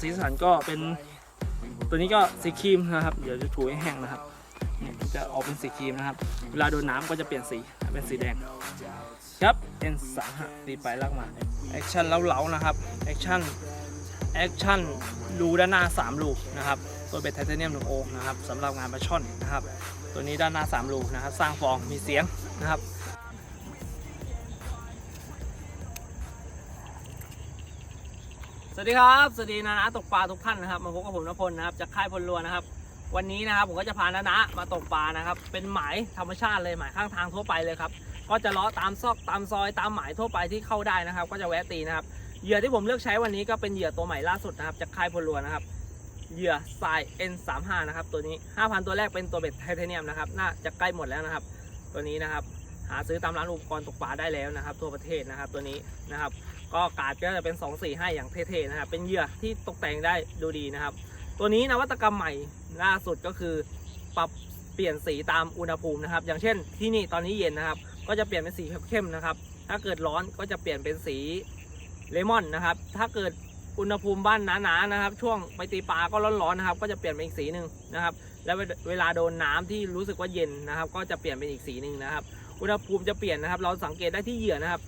สีสันก็เป็นตัวนี้ก็สีครีมนะครับ เดี๋ยวจะถูให้แห้งนะครับเนี่ยจะออกเป็นสีครีมนะครับ เวลาโดนน้ำก็จะเปลี่ยนสีเป็นสีแดง ครับ N3 ฮะตีไปลากมาแอคชั่นเล้าๆนะครับแอคชั่นแอคชั่นรูด้านหน้า 3 รูนะครับตัวเป็นไทเทเนียมหนึ่งโอนะครับสำหรับงานปลาช่อนนะครับ ตัวนี้ด้านหน้า 3 รูนะครับ สร้างฟองมีเสียงนะครับ สวัสดีครับ สวัสดีนานาตกปลาทุกท่านนะครับ มาพบกับผมนพลนะครับจากค่ายพลลัวนะครับ วันนี้นะครับผมก็จะพานานะมาตกปลานะครับ เป็นหมายธรรมชาติเลยหมายข้างทางทั่วไปเลยครับ ก็จะเลาะตามซอกตามซอยตามหมายทั่วไปที่เข้าได้นะครับ ก็จะแวะตีนะครับ เหยื่อที่ผมเลือกใช้วันนี้ก็เป็นเหยื่อตัวใหม่ล่าสุดนะครับจากค่ายพลลัวนะครับ เหยื่อทราย N35 นะครับตัวนี้ 5,000 ตัวแรกเป็นตัวเบ็ดไทเทเนียมนะครับ น่าจะใกล้หมดแล้วนะครับ ตัวนี้นะครับ หาซื้อตามร้านอุปกรณ์ตกปลาได้แล้วนะครับ ทั่วประเทศนะครับตัวนี้นะครับ ก็การ์ดก็จะเป็น 2 4 5 อย่างเท่ๆนะครับเป็นเหยื่อที่ตกแต่งได้ดูดีนะครับ ตัวนี้นวัตกรรมใหม่ล่าสุดก็คือปรับเปลี่ยนสีตามอุณหภูมินะครับ อย่างเช่นที่นี่ตอนนี้เย็นนะครับ ก็จะเปลี่ยนเป็นสีเข้มๆนะครับ ถ้าเกิดร้อนก็จะเปลี่ยนเป็นสีเลมอนนะครับ ถ้าเกิดอุณหภูมิบ้านหนาๆนะครับ ช่วงไปตีปลาก็ร้อนๆนะครับ ก็จะเปลี่ยนเป็นอีกสีหนึ่งนะครับ แล้วเวลาโดนน้ำที่รู้สึกว่าเย็นนะครับ ก็จะเปลี่ยนเป็นอีกสีหนึ่งนะครับ อุณหภูมิจะเปลี่ยนนะครับ เราสังเกตได้ที่เหยื่อนะครับ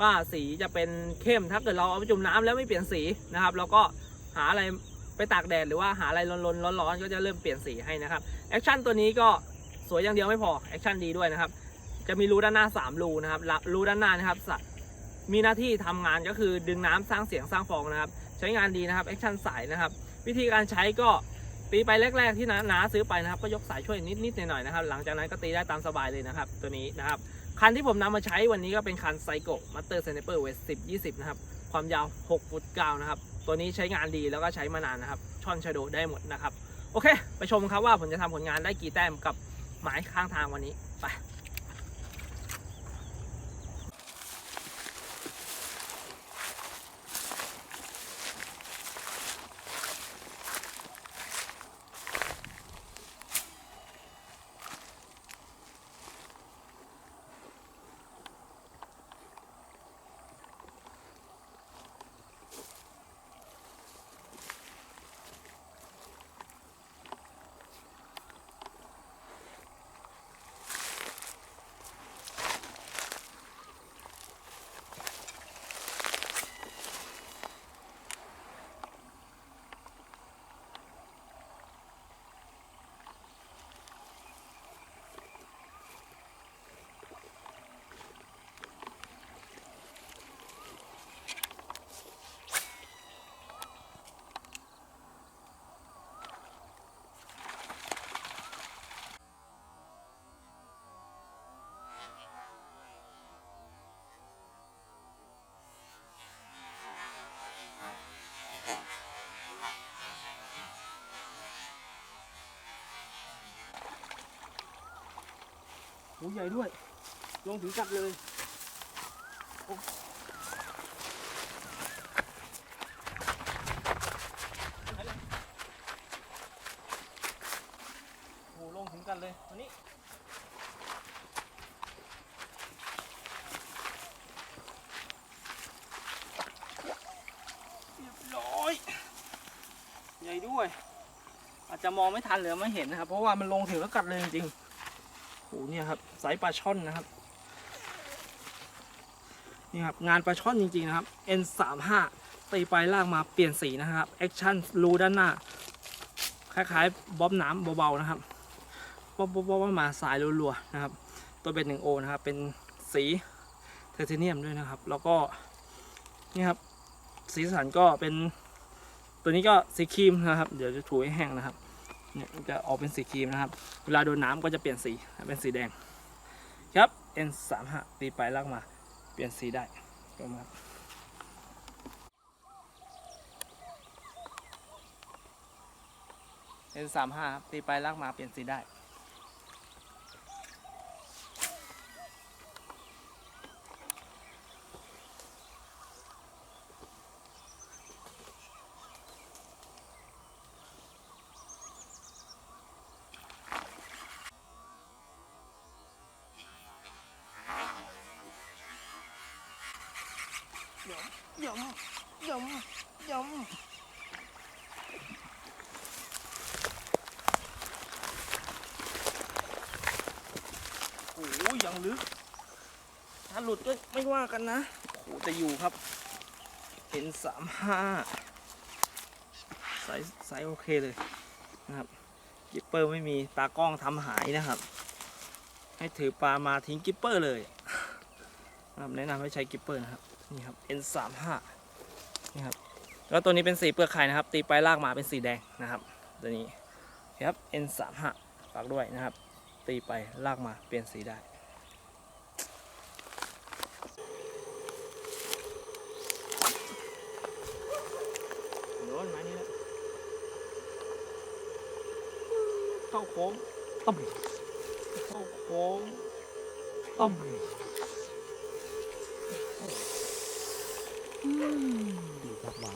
ว่าสีจะเป็นเข้มถ้าเกิดเราเอาไปจุ่มน้ำแล้วไม่เปลี่ยนสีนะครับเราก็หาอะไรไปตากแดดหรือว่าหาอะไรร้อนๆร้อนๆก็จะเริ่มเปลี่ยนสีให้นะครับแอคชั่นตัวนี้ก็สวยอย่างเดียวไม่พอแอคชั่นดีด้วยนะครับจะมีรูด้านหน้า 3 รูนะครับละรูด้านหน้านะครับมีหน้าที่ทำงานก็คือดึงน้ำสร้างเสียงสร้างฟองนะครับ ใช้งานดีนะครับแอคชั่นสายนะครับ วิธีการใช้ก็ตีไปแรก ๆ ที่น้าน้าซื้อไปนะครับ ก็ยกสายช่วยนิดๆหน่อยๆนะครับ หลังจากนั้นก็ตีได้ตามสบายเลยนะครับ ตัวนี้นะครับ คันที่ผมนำมาใช้วันนี้ก็เป็นคันไซโกมัตเตอร์เซนเปอร์เวสสิบยี่สิบนะครับ ความยาว6ฟุต9นะครับ ตัวนี้ใช้งานดีแล้วก็ใช้มานานนะครับ ช่อนชาโดได้หมดนะครับ โอเค ไปชมครับว่าผมจะทำผลงานได้กี่แต้มกับหมายข้างทางวันนี้ ไปโอ้ใหญ่ด้วย ลงถึงกัดเลยโอ้โหลงถึงกันเลยตัวนี้เรียบร้อยใหญ่ด้วย อาจจะมองไม่ทันหรือไม่เห็นนะครับ เพราะว่ามันลงถึงแล้วกัดเลยจริงๆโอ้โหเนี่ยครับ สายปลาช่อนนะครับนี่ครับงานปลาช่อนจริงๆนะครับ N35 ตีไปลากมาเปลี่ยนสีนะครับแอคชั่นรูด้านหน้า คล้ายๆบ๊อบน้ำเบาๆนะครับบ๊อบบ๊อบบ๊อบมาสายรัวๆนะครับ ตัวเบ็ดหนึ่งโอนะครับ เป็นสีไทเทเนียมด้วยนะครับ แล้วก็นี่ครับสีสันก็เป็นตัวนี้ก็สีครีมนะครับ เดี๋ยวจะถูให้แห้งนะครับเนี่ยจะออกเป็นสีครีมนะครับ เวลาโดนน้ำก็จะเปลี่ยนสีเป็นสีแดง ครับ N 3 5ตีไปลากมา เปลี่ยนสีได้ลงมาครับ N 3 5ครับตีไปลากมาเปลี่ยนสีได้ ยำยำยำโอ้โหยังลึก ถ้าหลุดก็ไม่ว่ากันนะโอ้โหแต่อยู่ครับเห็นสามห้าไซส์ไซส์โอเคเลยนะครับ กิปเปอร์ไม่มีตากล้องทำหายนะครับ ให้ถือปลามาทิ้งกิปเปอร์เลยนะครับแนะนำให้ใช้กิปเปอร์นะครับ นี่ครับ N35 นี่ครับแล้วตัวนี้เป็นสีเปลือกไข่นะครับ ตีไปลากมาเป็นสีแดงนะครับ ตัวนี้ครับ N35 ฝากด้วยนะครับ ตีไปลากมาเปลี่ยนสีได้เข้าโค้งต้มเข้าโค้งต้ม ครับวาง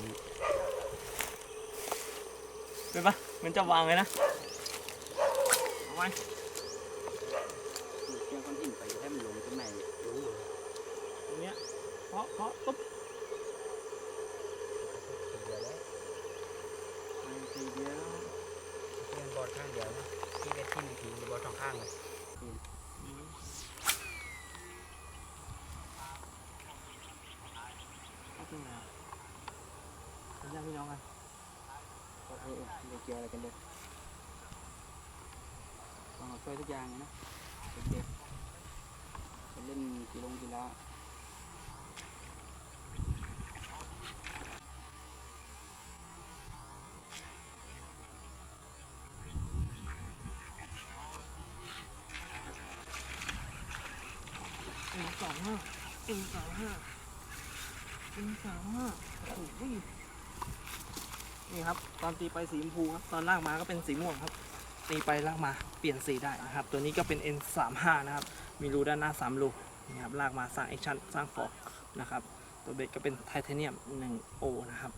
เป็นปะมันจะวางเลยนะเอาไว้เกี่ยวก้อนหินไปให้มันลงข้างในลงมาตรงเนี้ยเพาะเพาะปุ๊บเดียวแล้วทีเดียวเพื่อนบอดข้างเดียวนะที่เป็นที่มีทีบอดสองข้างเลย เอาขึ้นมาเป็นญาติพี่น้องกันก็เออเดี๋ยวเกี่ยวอะไรกันเลยต้องมาช่วยทุกอย่างนะเด็กๆจะเล่นกีฬากีฬาเอ็นสา ห้าเอ็นสามห้าเอ็นสามห้าโอ้โหนี่ครับ ตอนตีไปสีชมพูครับ ตอนลากมาก็เป็นสีม่วงครับ ตีไปลากมาเปลี่ยนสีได้นะครับ ตัวนี้ก็เป็น N35 นะครับ มีรูด้านหน้า 3 รูนี่ครับลากมาสร้างแอคชั่นสร้างฟอกนะครับ ตัวเบ็ดก็เป็นไทเทเนียม 1O นะครับ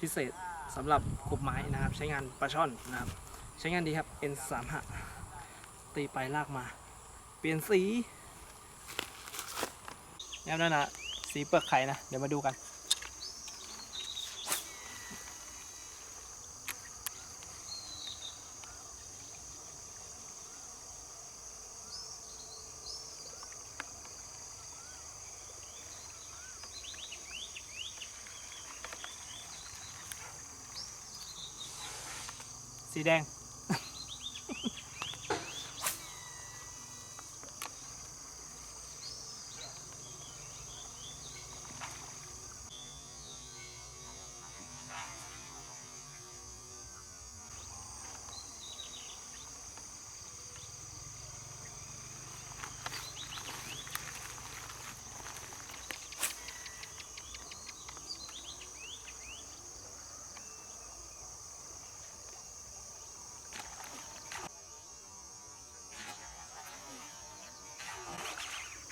พิเศษสำหรับกบไม้นะครับ ใช้งานปลาช่อนนะครับ ใช้งานดีครับ N35 ตีไปลากมา เปลี่ยนสีนี่ครับนั่นนะ สีเปลือกไข่นะ เดี๋ยวมาดูกัน สีแดง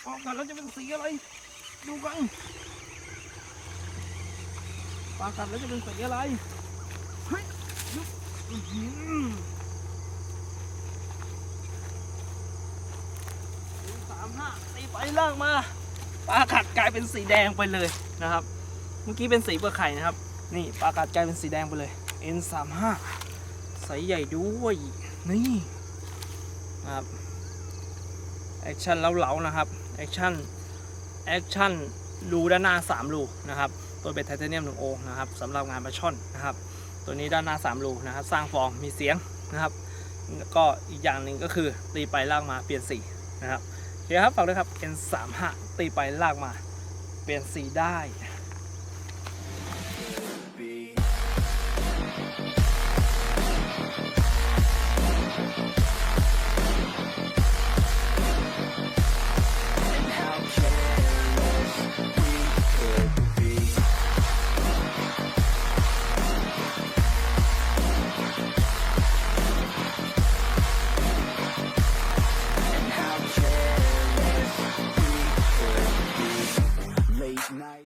ออกกันแล้วจะเป็นสีอะไร ดูกันปลากัดแล้วจะเป็นสีอะไรเฮ้ยยุบอื้อหือสีสามห้าตีไปล่างมาปลากัดกลายเป็นสีแดงไปเลยนะครับ เมื่อกี้เป็นสีเปลือกไข่นะครับ นี่ปลากัดกลายเป็นสีแดงไปเลย N 3 5 ใสใหญ่ด้วยนี่ครับแอคชั่นเล้าๆนะครับ แอคชั่นแอคชั่นรูด้านหน้า 3 รูนะครับ ตัวเบ็นไทเทเนียม1โอนะครับสำหรับงานปลาช่อนนะครับ ตัวนี้ด้านหน้า 3 รูนะครับ สร้างฟองมีเสียงนะครับ ก็อีกอย่างหนึ่งก็คือตีไปลากมาเปลี่ยนสีนะครับเคครับฝากด้วยครับ N35 ตีไปลากมาเปลี่ยนสีได้